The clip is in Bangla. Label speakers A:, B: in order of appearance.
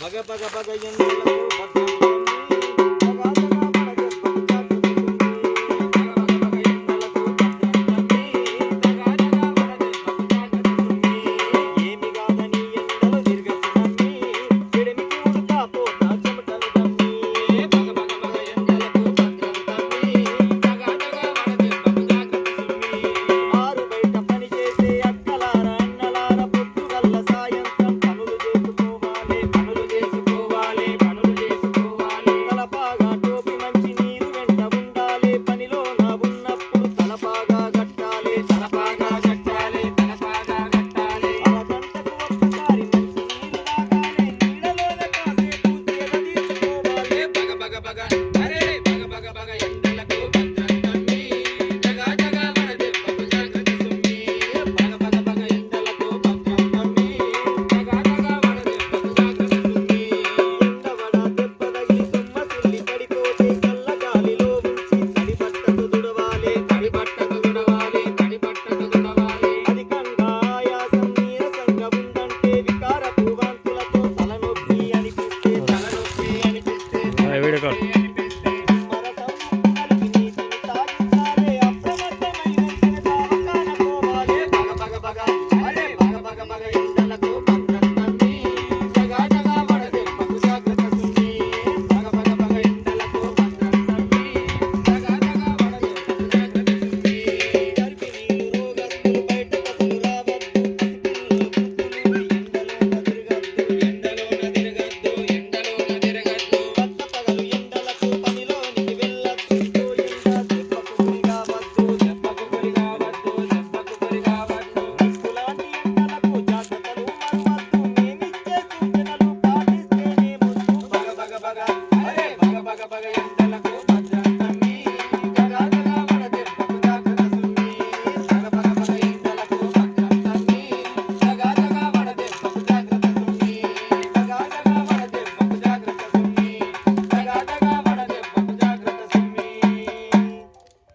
A: ಬಾಗ ಬಾಗ ಬಾಗ ಏನು
B: baga baga. Thank you.